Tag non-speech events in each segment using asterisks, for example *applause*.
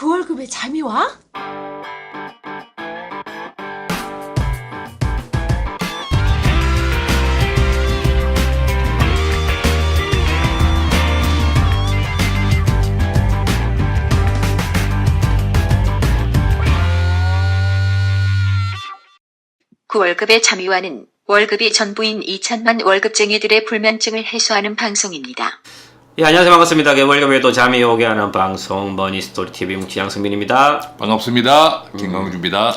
그 월급에 잠이 와? 그 월급의 참여와는 월급이 전부인 2천만 월급쟁이들의 불면증을 해소하는 방송입니다. 예, 안녕하세요. 반갑습니다. 그 월급에 도 잠이 오게 하는 방송 머니스토리 TV 뭉치 양승민입니다. 반갑습니다. 김광주입니다.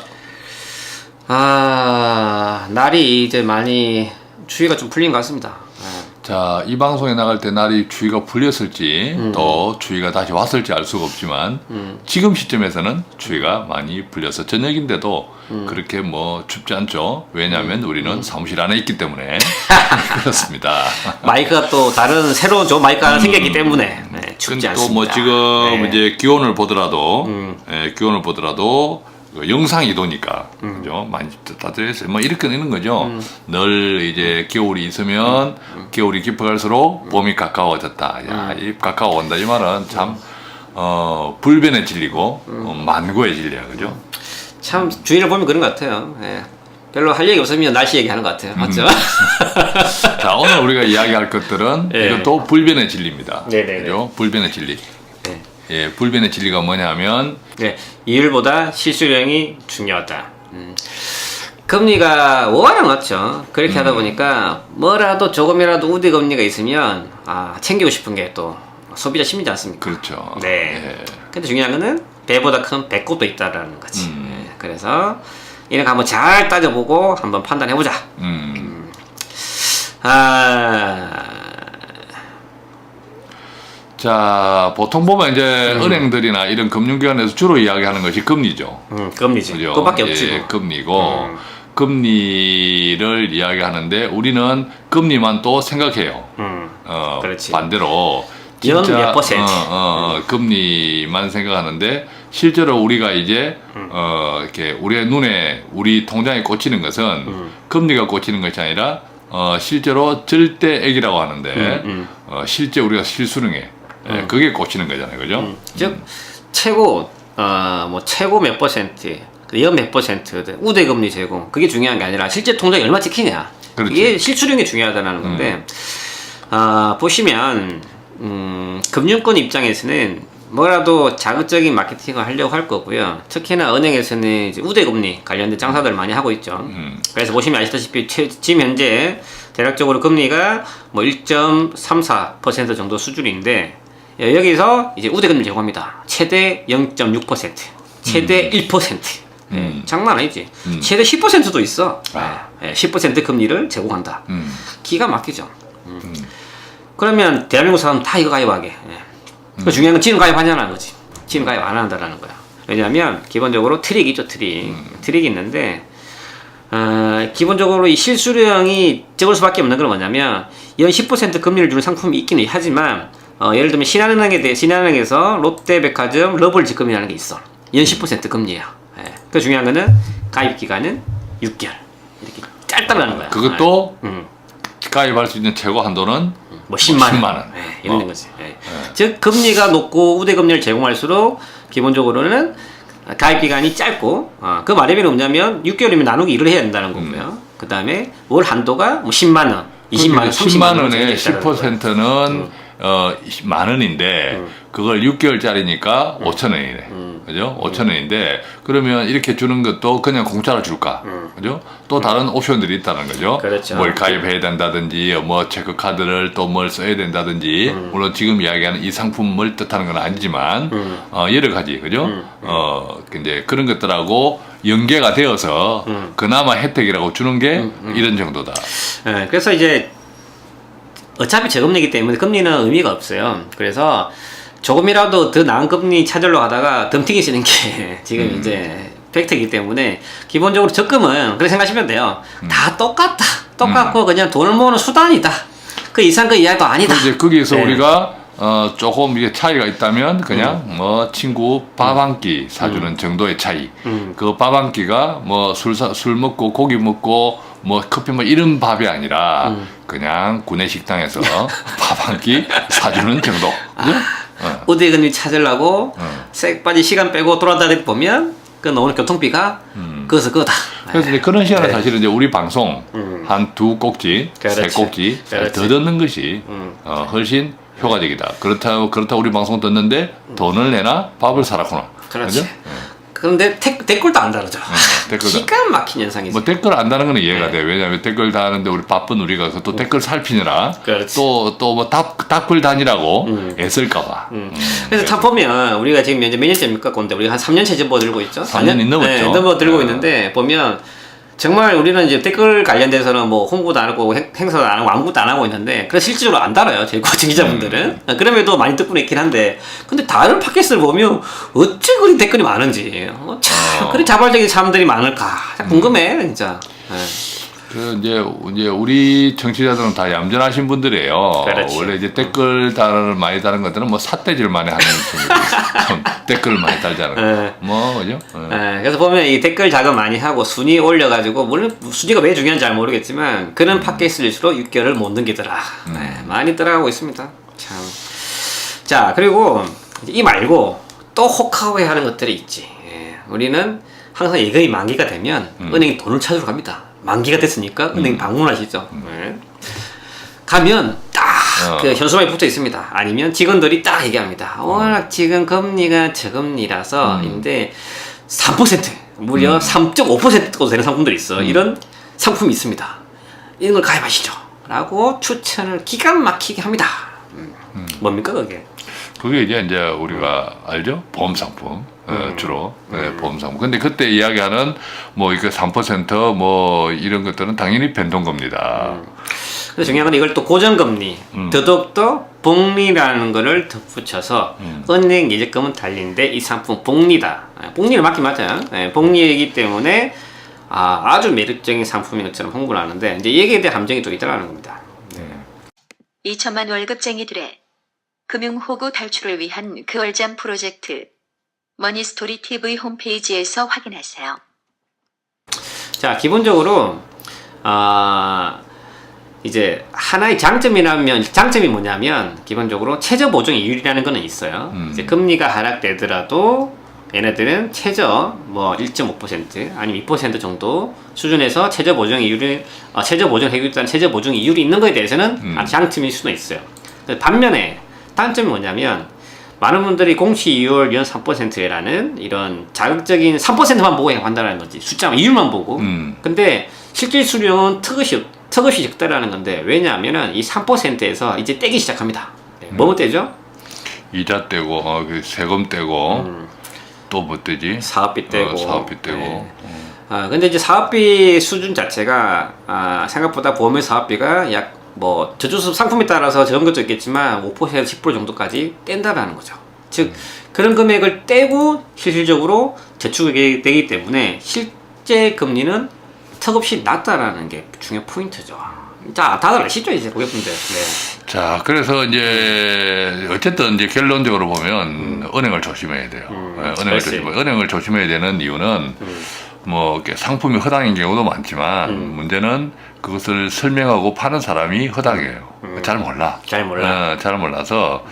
아, 날이 이제 많이 추위가 좀 풀린 것 같습니다. 예. 자, 이 방송에 나갈 때 날이 추위가 풀렸을지 음. 또 추위가 다시 왔을지 알 수가 없지만 지금 시점에서는 추위가 많이 풀려서 저녁인데도 음. 그렇게 뭐 춥지 않죠. 왜냐하면 우리는 사무실 안에 있기 때문에 *laughs* 그렇습니다. 마이크가 또 다른 새로운 좋은 마이크가 하나 생겼기 때문에 네, 춥지 않습니다. 또뭐 지금 네. 이제 기온을 보더라도 음. 예, 기온을 보더라도 그 영상 이도니까 음. 그죠 많이 따뜻해서 뭐 이렇게 되는 거죠. 늘 이제 겨울이 있으면 음. 겨울이 깊어갈수록 봄이 가까워졌다. 야, 이 가까워온다 이 말은 참 어, 불변에 질리고 음. 어, 만고에 질려요, 그죠? 참 주위를 보면 그런 것 같아요. 예. 별로 할 얘기 없으면 날씨 얘기하는 것 같아요. 맞죠? *laughs* 자, 오늘 우리가 이야기할 것들은 예. 이것도 불변의 진리입니다. 네네네. 그죠? 불변의 진리. 네. 예, 불변의 진리가 뭐냐면 네, 이율보다 실수령이 중요하다. 음. 금리가 워낙 낮죠. 그렇게 하다 보니까 뭐라도 조금이라도 우대 금리가 있으면 아 챙기고 싶은 게 또 소비자 심리지 않습니까? 그렇죠. 네. 예. 근데 중요한 거는 배보다 큰 배꼽도 있다라는 거지. 음. 예, 그래서 이런 거 한번 잘 따져보고 한번 판단해 보자. 음. 아, 자, 보통 보면 이제 은행들이나 이런 금융기관에서 주로 이야기하는 것이 금리죠. 음, 금리지. 그죠? 그거밖에 없지. 예, 뭐. 금리고, 음. 금리를 이야기하는데 우리는 금리만 또 생각해요. 음, 어, 그렇지. 반대로. 연몇 퍼센트. 어, 어, 어, 금리만 생각하는데 실제로 우리가 이제 음. 어, 이렇게 우리의 눈에 우리 통장에 꽂히는 것은 음. 금리가 꽂히는 것이 아니라 어, 실제로 절대액이라고 하는데 음, 음. 어, 실제 우리가 실수능에 예, 음. 그게 꽂히는 거잖아요, 그죠? 즉 최고 어뭐 최고 몇 퍼센트 연몇 퍼센트 우대 금리 제공 그게 중요한 게 아니라 실제 통장이 얼마 찍히냐 그렇지. 이게 실수령이 중요하다는 건데 아 보시면 음 금융권 입장에서는 뭐라도 자극적인 마케팅을 하려고 할 거고요 특히나 은행에서는 이제 우대 금리 관련된 장사들 많이 하고 있죠 음. 그래서 보시면 아시다시피 최- 지금 현재 대략적으로 금리가 뭐 1.34% 정도 수준인데 예, 여기서 이제 우대금리 제공합니다. 최대 0.6%, 최대 1%. 예, 음. 장난 아니지. 음. 최대 10%도 있어. 아. 예, 10% 금리를 제공한다. 음. 기가 막히죠. 음. 그러면 대한민국 사람 다 이거 가입하게. 예. 그 중요한 건 지금 가입하냐는 거지. 지금 가입 안 한다라는 거야. 왜냐하면 기본적으로 트릭이 있죠, 트릭. 트릭이 있는데 어, 기본적으로 이 실수령이 적을 수밖에 없는 건 뭐냐면 연 10% 금리를 주는 상품이 있기는 하지만 어, 예를 들면 신한은행에 대해 신한은행에서 롯데백화점 러블 직금이라는 게 있어. 연 10% 금리야. 예. 그 중요한 거는 가입 기간은 6개월. 이렇게 짧다라는 거야. 그것도 음. 가입할 수 있는 최고 한도는 뭐 10만 원, 10만 원. 예, 이런 어. 거지. 예. 즉 금리가 높고 우대 금리를 제공할수록 기본적으로는 가입 기간이 짧고 어, 그 말의 의미는 뭐냐면 6개월이면 나누기 1을 해야 된다는 거고요. 그 다음에 월 한도가 뭐 10만 원, 20만 원, 30만 10만 원 원에 정도 있다는 거예요. 10%는 어, 만 원인데 그걸 6개월짜리니까 5천 원이네. 그죠? 5천 원인데 그러면 이렇게 주는 것도 그냥 공짜로 줄까? 그죠? 또 다른 옵션들이 있다는 거죠. 그렇죠. 뭘 가입해야 된다든지 뭐 체크 카드를 또 뭘 써야 된다든지 물론 지금 이야기하는 이 상품을 뜻하는 건 아니지만 어, 여러 가지 그죠? 어 이제 그런 것들하고 연계가 되어서 그나마 혜택이라고 주는 게 이런 정도다. 예, 그래서 이제 어차피 저금리기 때문에 금리는 의미가 없어요. 그래서 조금이라도 더 나은 금리 가다가 덤팅이 쓰는 게 *laughs* 지금 이제 팩트이기 때문에 기본적으로 적금은 그렇게 생각하시면 돼요. 다 똑같다. 똑같고 그냥 돈을 모으는 수단이다. 그 이상 그 이하도 아니다. 이제 거기에서 네. 우리가 어, 조금 이게 차이가 있다면 그냥 음. 뭐 친구 밥 한 끼 사주는 정도의 차이. 음. 그밥 한 끼가 뭐술술 먹고 고기 먹고 뭐 커피 뭐 이런 밥이 아니라 음. 그냥 구내 식당에서 *laughs* 밥 한 끼 사주는 정도. 그죠? 어. 우대근이 찾으려고 어. 색 빠지 시간 빼고 돌아다니다 보면 그 나오는 교통비가 음. 그것은 그거다. 그래서 이제 그런 시간에 네. 사실은 이제 우리 방송 음. 한두 꼭지, 세 그렇지. 꼭지 그렇지. 더 듣는 것이 음. 어, 훨씬 효과적이다. 그렇다고 그렇다 우리 방송 듣는데 돈을 내나 밥을 사라구나. 그렇지. 그죠? 그런데 태- 댓글도 안 달아줘. 댓글도 기가 막힌 현상이지. 뭐 댓글 안 다는 거는 이해가 네. 돼. 왜냐하면 댓글 다는데 우리 바쁜 우리가 그또 댓글 살피느라 그렇지. 또또뭐 답글 다니라고 음. 애쓸까봐. 음. 그래서 참 보면 우리가 지금 이제 몇 년째입니까? 꼰대 우리가 한 3년째 접어들고 있죠. 삼년이 넘었죠. 네, 넘어들고 네. 있는데 보면 정말 우리는 이제 댓글 관련돼서는 뭐 홍보도 안 하고 행, 행사도 안 하고 아무것도 안 하고 있는데 그래서 실질적으로 안 달아요. 저희 고층 기자분들은. 음. 그럼에도 많이 듣고 있긴 한데 근데 다른 팟캐스트를 보면 어째 그리 댓글이 많은지 어, 참 어. 그리 자발적인 사람들이 많을까 참 궁금해 진짜. 네. 그 이제 이제 우리 청취자들은 다 얌전하신 분들이에요. 그렇지. 원래 이제 댓글 달을 많이 다는 것들은 뭐 삿대질 많이 하는 분들이 좀 댓글을 많이 달잖아요. 네. 뭐 그죠? 어. 예, 그래서 보면 이 댓글 작업 많이 하고 순위 올려가지고 물론 순위가 왜 중요한지 잘 모르겠지만 그런 팟캐스트일수록 6개월을 못 넘기더라. 예, 많이 따라가고 있습니다. 참. 자 그리고 이 말고 또 혹하게 하는 것들이 있지. 예, 우리는 항상 예금이 만기가 되면 은행에 돈을 찾으러 갑니다. 만기가 됐으니까 은행 방문하시죠. 예. 가면 딱 어. 그 현수막이 붙어 있습니다. 아니면 직원들이 딱 얘기합니다. 워낙 지금 금리가 저금리라서인데 3% 무려 3.5%도 되는 상품들이 있어. 이런 상품이 있습니다. 이런 걸 가입하시죠. 라고 추천을 기가 막히게 합니다. 음. 뭡니까 그게? 그게 이제 이제 우리가 알죠? 보험 상품 어, 음. 주로 네, 보험 상품. 근데 그때 이야기하는 뭐 이거 3%뭐 이런 것들은 당연히 변동금리다. 근데 중요한 건 이걸 또 고정금리, 음. 더더욱더 복리라는 거를 덧붙여서 음. 은행 예적금은 달린데 이 상품 복리다. 아, 복리는 맞긴 맞아요. 네, 복리이기 때문에 아, 주 매력적인 상품인 것처럼 홍보를 하는데 이제 여기에 대한 함정이 또 있다라는 겁니다. 2천만 월급쟁이들의 금융호구 탈출을 위한 그 얼잠 프로젝트 머니스토리 TV 홈페이지에서 확인하세요. 자, 기본적으로 아 이제 하나의 장점이라면 장점이 뭐냐면 기본적으로 최저 보정 이율이라는 거는 있어요. 음. 이제 금리가 하락되더라도 얘네들은 최저 뭐 1.5% 아니면 2% 정도 수준에서 최저 보정 이율을 어, 최저 보정 해주겠다는 최저 보정 이율이 있는 거에 대해서는 음. 아, 장점일 수도 있어요. 반면에 단점이 뭐냐면 많은 분들이 공시 이율 연 3%라는 이런 자극적인 3%만 보고 판단하는 거지 숫자 이율만 보고 음. 근데 실질 수령은 턱없이 턱없이 적다라는 건데 왜냐하면은 이 3%에서 이제 떼기 시작합니다. 네, 뭐뭐 떼죠? 이자 떼고 어, 그 세금 떼고 음. 또뭐 떼지? 사업비 떼고. 어, 사업비 떼고. 네. 아 근데 이제 사업비 수준 자체가 아, 생각보다 보험의 사업비가 약 뭐 저주수 상품에 따라서 적은 것도 있겠지만 5%에서 10% 정도까지 뗀다라는 거죠. 즉 그런 금액을 떼고 실질적으로 저축이 되기 때문에 실제 금리는 턱없이 낮다라는 게 중요 포인트죠. 자 다들 아시죠 이제 고객분들. 네. 자, 그래서 이제 어쨌든 이제 결론적으로 보면 은행을 조심해야 돼요. 음, 예, 은행을. 조심. 은행을 조심해야 되는 이유는 뭐 이렇게 상품이 허당인 경우도 많지만 음. 문제는 그것을 설명하고 파는 사람이 허당이에요. 잘 몰라. 잘 몰라. 어, 잘 몰라서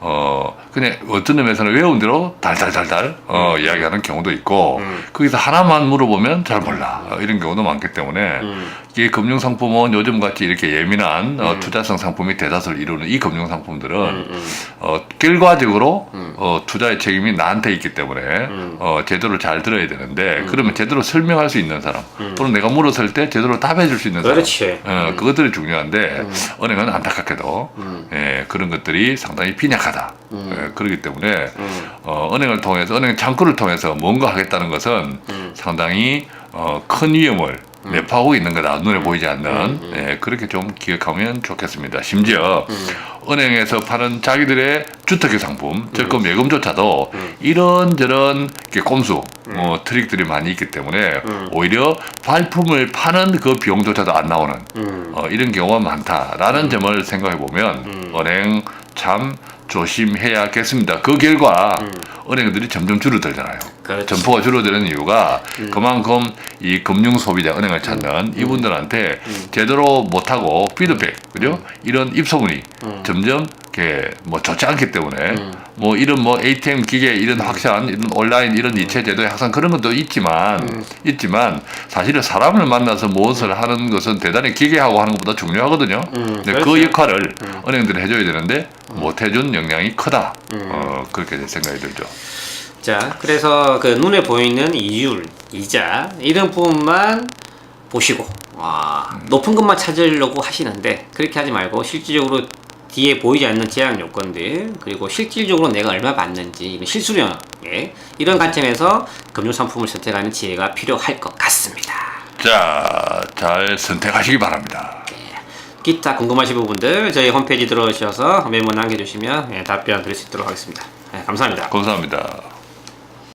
어 그냥 어떤 의미에서는 외운 대로 달달달달 어, 이야기하는 경우도 있고 음. 거기서 하나만 물어보면 잘 몰라 어, 이런 경우도 많기 때문에 음. 이 금융 상품은 요즘 같이 이렇게 예민한 어, 투자성 상품이 대다수를 이루는 이 금융 상품들은 음, 음. 어, 결과적으로 음. 어, 투자의 책임이 나한테 있기 때문에 음. 어, 제대로 잘 들어야 되는데 그러면 제대로 설명할 수 있는 사람 음. 또는 내가 물었을 때 제대로 답해 줄 수 있는 사람 그렇지. 어, 그것들이 중요한데 은행은 안타깝게도 음. 예, 그런 것들이 상당히 빈약하다. 음. 예, 그렇기 때문에 음. 어, 은행을 통해서 은행 창구를 통해서 뭔가 하겠다는 것은 음. 상당히 어, 큰 위험을 내포하고 있는 거다. 눈에 보이지 않는 음. 예, 그렇게 좀 기억하면 좋겠습니다. 심지어 음. 은행에서 파는 자기들의 주택의 상품, 적금 예금조차도 음. 이런 저런 이렇게 꼼수, 뭐 트릭들이 많이 있기 때문에 음. 오히려 발품을 파는 그 비용조차도 안 나오는 음. 어, 이런 경우가 많다라는 점을 생각해 보면 음. 은행 참 조심해야겠습니다. 그 결과 음. 은행들이 점점 줄어들잖아요. 그렇지. 점포가 줄어드는 이유가 그만큼 이 금융 소비자 은행을 찾는 이분들한테 제대로 못하고 피드백 그죠? 이런 입소문이 점점 이렇게 뭐 좋지 않기 때문에 뭐 이런 뭐 ATM 기계 이런 확산 이런 온라인 이런 이체 제도의 확산 그런 것도 있지만 있지만 사실은 사람을 만나서 무엇을 하는 것은 대단히 기계하고 하는 것보다 중요하거든요. 근데 그 그렇죠. 역할을 은행들이 해줘야 되는데 못 해준 영향이 크다. 어, 그렇게 생각이 들죠. 자, 그래서 그 눈에 보이는 이율, 이자 이런 부분만 보시고 와, 높은 것만 찾으려고 하시는데 그렇게 하지 말고 실질적으로 뒤에 보이지 않는 제약 요건들 그리고 실질적으로 내가 얼마 받는지 이런 실수령 예, 이런 관점에서 금융 상품을 선택하는 지혜가 필요할 것 같습니다. 자, 잘 선택하시기 바랍니다. 기타 궁금하신 부분들 저희 홈페이지 들어오셔서 메모 남겨주시면 예, 답변 드릴 수 있도록 하겠습니다. 예, 감사합니다. 감사합니다.